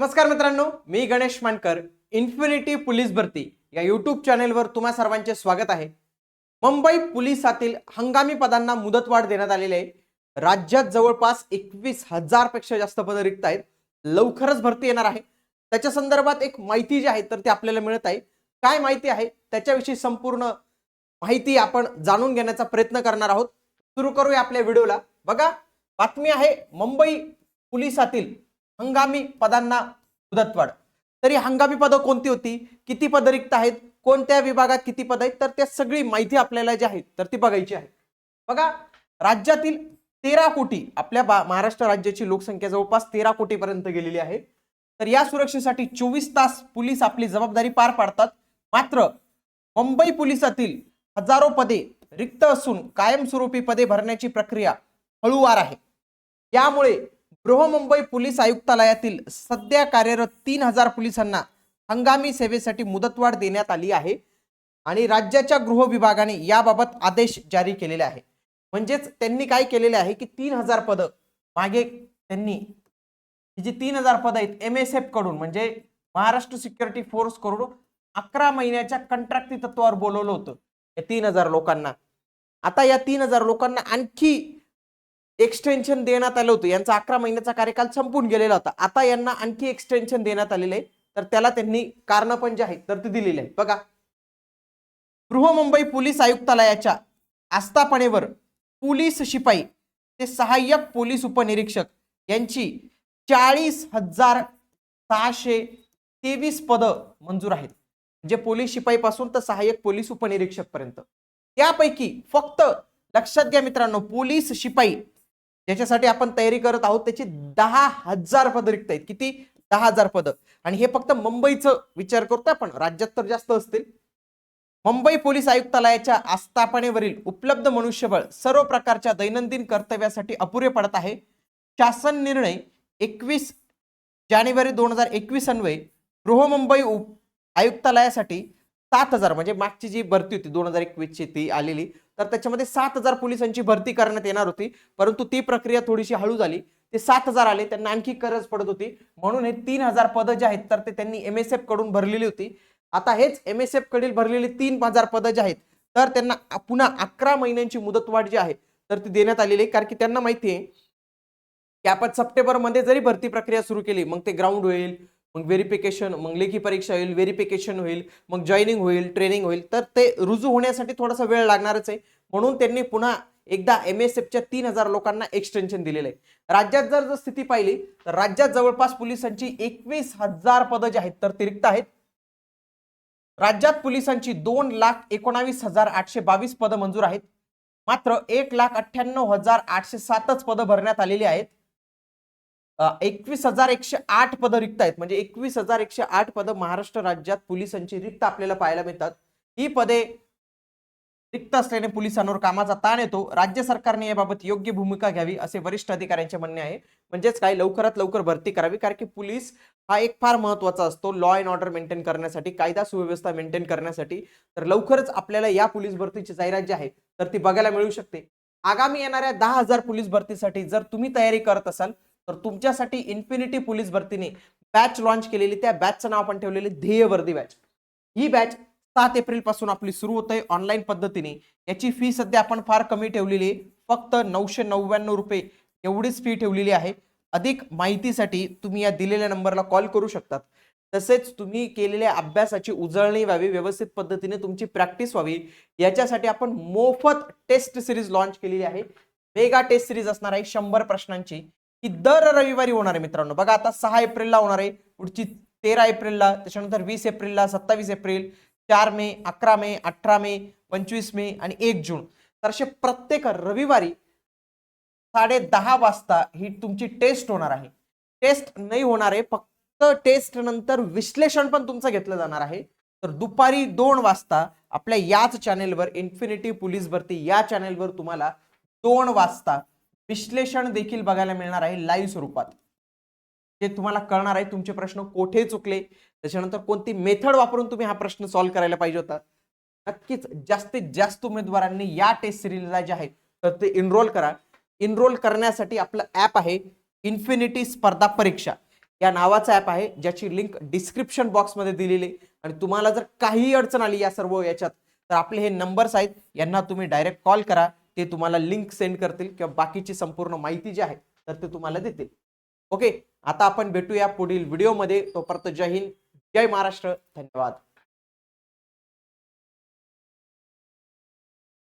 नमस्कार मित्रांनो मी गणेश मानकर इन्फिनिटी पोलीस भरती या यूट्यूब चॅनेलवर तुम्हा सर्वांचे स्वागत आहे. मुंबई पोलिसातील हंगामी पदांना मुदतवाढ देण्यात आलेली आहे. राज्यात जवळपास एकवीस हजारपेक्षा जास्त पदं रिक्त आहेत. लवकरच भरती येणार आहे. त्याच्या संदर्भात एक माहिती जी आहे तर ती आपल्याला मिळत आहे. काय माहिती आहे? त्याच्याविषयी संपूर्ण माहिती आपण जाणून घेण्याचा प्रयत्न करणार आहोत. सुरू करूया आपल्या व्हिडिओला. बघा बातमी आहे मुंबई पोलिसातील हंगामी पदांना मुदतवाढ तरी हंगामी पदं कोणती होती? किती पदं रिक्त आहेत? कोणत्या विभागात किती पद आहेत? तर त्या सगळी माहिती आपल्याला जी आहे तर ती बघायची आहे. बघा राज्यातील तेरा कोटी आपल्या बा- महाराष्ट्र राज्याची लोकसंख्या जवळपास तेरा कोटीपर्यंत गेलेली आहे. तर या सुरक्षेसाठी चोवीस तास पोलीस आपली जबाबदारी पार पाडतात. मात्र मुंबई पोलिसातील हजारो पदे रिक्त असून कायमस्वरूपी पदे भरण्याची प्रक्रिया हळूवार आहे. यामुळे बृहमुंबई पोलीस आयुक्तालयातील सध्या कार्यरत तीन हजार पोलिसांना हंगामी सेवेसाठी मुदतवाढ देण्यात आली आहे आणि राज्याच्या गृह विभागाने याबाबत आदेश जारी केलेले आहे. म्हणजेच त्यांनी काय केलेले आहे की तीन हजार पदं मागे त्यांनी ही जी तीन हजार पदं आहेत एम एस एफकडून म्हणजे महाराष्ट्र सिक्युरिटी फोर्सकडून अकरा महिन्याच्या कंत्राटी तत्वावर बोलवलं होतं या तीन हजार लोकांना. आता या तीन हजार लोकांना आणखी एक्सटेन्शन देण्यात आलं होतं. यांचा अकरा महिन्याचा कार्यकाल संपून गेलेला होता. आता यांना आणखी एक्सटेन्शन देण्यात आलेलं आहे. तर त्याला त्यांनी कारण पण जे आहेत तर ते दिलेले आहेत. बघा. बृहमुंबई पोलीस आयुक्तालयाच्या आस्थापनेवर पोलीस शिपाई ते सहाय्यक पोलीस उपनिरीक्षक यांची चाळीस हजार सहाशे तेवीस पदं मंजूर आहेत. म्हणजे पोलीस शिपाईपासून तर सहाय्यक पोलीस उपनिरीक्षक पर्यंत त्यापैकी फक्त लक्षात घ्या मित्रांनो पोलीस शिपाई ज्याच्यासाठी आपण तयारी करत आहोत त्याची दहा हजार पदं रिक्त आहेत. किती? दहा हजार पदं. आणि हे फक्त मुंबईचं विचार करतो आपण. राज्यात तर जास्त असतील. मुंबई पोलीस आयुक्तालयाच्या आस्थापनेवरील उपलब्ध मनुष्यबळ सर्व प्रकारच्या दैनंदिन कर्तव्यासाठी अपुरे पडत आहे. शासन निर्णय एकवीस जानेवारी दोन हजार एकवीस अन्वये बृहमुंबई उप आयुक्तालयासाठी सात हजार म्हणजे मागची जी भरती होती दोन हजार एकवीसची ती आलेली तर त्याच्यामध्ये सात हजार पोलिसांची भरती करण्यात येणार होती परंतु ती प्रक्रिया थोडीशी हळू झाली. ते सात हजार आले त्यांना आणखी गरज पडत होती. म्हणून हे तीन हजार पदं जे आहेत तर ते त्यांनी एम एस एफकडून भरलेली होती. आता हेच एम एस एफ कडील भरलेली तीन हजार पदं जे आहेत तर त्यांना पुन्हा अकरा महिन्यांची मुदतवाढ जी आहे तर ती देण्यात आलेली आहे. कारण की त्यांना माहिती आहे की आपण सप्टेंबरमध्ये जरी भरती प्रक्रिया सुरू केली मग ते ग्राउंड होईल मग व्हेरिफिकेशन मग लेखी परीक्षा होईल व्हेरिफिकेशन होईल मग जॉईनिंग होईल ट्रेनिंग होईल तर ते रुजू होण्यासाठी थोडासा वेळ लागणारच आहे. म्हणून त्यांनी पुन्हा एकदा एम एस एफच्या तीन हजार लोकांना एक्सटेन्शन दिलेलं आहे. राज्यात जर जर स्थिती पाहिली तर राज्यात जवळपास पोलिसांची एकवीस हजार पदं जी आहेत तर ती आहेत. राज्यात पोलिसांची दोन लाख एकोणावीस हजार आठशे बावीस पदं मंजूर आहेत. मात्र एक लाख अठ्ठ्याण्णव हजार आठशे सातच पदं भरण्यात आलेली आहेत. एकवीस हजार एकशे आठ पदं रिक्त आहेत. म्हणजे एकवीस हजार एकशे आठ पदं महाराष्ट्र राज्यात पोलिसांची रिक्त आपल्याला पाहायला मिळतात. ही पदे रिक्त असल्याने पोलिसांवर कामाचा ताण येतो. राज्य सरकारने याबाबत योग्य भूमिका घ्यावी असे वरिष्ठ अधिकाऱ्यांचे म्हणणे आहे. म्हणजेच काय लवकरात लवकर भरती करावी कारण की पोलीस हा एक फार महत्त्वाचा असतो. लॉ अँड ऑर्डर मेंटेन करण्यासाठी कायदा सुव्यवस्था मेंटेन करण्यासाठी. तर लवकरच आपल्याला या पोलीस भरतीची जाहिरात जी आहे तर ती बघायला मिळू शकते. आगामी येणाऱ्या दहा हजार पोलीस भरतीसाठी जर तुम्ही तयारी करत असाल तर तुमच्यासाठी इन्फिनिटी पोलीस भरतीने बॅच लॉन्च केलेली त्या बॅचचं नाव आपण ठेवलेले ध्येय वर्दी बॅच ही बॅच सात एप्रिलपासून आपली सुरू होत आहे ऑनलाईन पद्धतीने. याची फी सध्या आपण फार कमी ठेवलेली आहे. फक्त नऊशे नव्याण्णव रुपये एवढीच फी ठेवलेली आहे. अधिक माहितीसाठी तुम्ही या दिलेल्या नंबरला कॉल करू शकतात. तसेच तुम्ही केलेल्या अभ्यासाची उजळणी व्हावी व्यवस्थित पद्धतीने तुमची प्रॅक्टिस व्हावी. याच्यासाठी आपण मोफत टेस्ट सिरीज लॉन्च केलेली आहे. मेगा टेस्ट सिरीज असणार आहे शंभर प्रश्नांची. ही दर रविवारी होणार आहे मित्रांनो. बघा आता सहा एप्रिलला होणार आहे. पुढची तेरा एप्रिलला त्याच्यानंतर वीस एप्रिलला सत्तावीस एप्रिल चार मे अकरा मे अठरा मे पंचवीस मे आणि एक जून. तर असे प्रत्येक रविवारी साडे दहा वाजता ही तुमची टेस्ट होणार आहे. टेस्ट नाही होणार आहे फक्त टेस्ट नंतर विश्लेषण पण तुमचं घेतलं जाणार आहे. तर दुपारी दोन वाजता आपल्या याच चॅनेलवर इन्फिनिटी पोलीस भरती या चॅनेलवर तुम्हाला दोन वाजता विश्लेषण देखील बघायला मिळणार आहे लाईव्ह स्वरूपात. जे तुम्हाला कळणार आहे तुमचे प्रश्न कोठे चुकले त्याच्यानंतर कोणती मेथड वापरून तुम्ही हा प्रश्न सॉल्व्ह करायला पाहिजे होता. नक्कीच जास्तीत जास्त उमेदवारांनी या टेस्ट सिरीजला जे आहे तर ते इनरोल करा. इनरोल करण्यासाठी आपलं ॲप आहे इन्फिनिटी स्पर्धा परीक्षा या नावाचा ॲप आहे ज्याची लिंक डिस्क्रिप्शन बॉक्समध्ये दिलेली आहे. आणि तुम्हाला जर काही अडचण आली या सर्व याच्यात तर आपले हे नंबर्स आहेत यांना तुम्ही डायरेक्ट कॉल करा. ते तुम्हाला लिंक सेंड करतील किंवा बाकीची संपूर्ण माहिती जी आहे तर ते तुम्हाला देतील. ओके आता आपण भेटूया पुढील व्हिडिओमध्ये तोपर्यंत जय हिंद. जय महाराष्ट्र. धन्यवाद.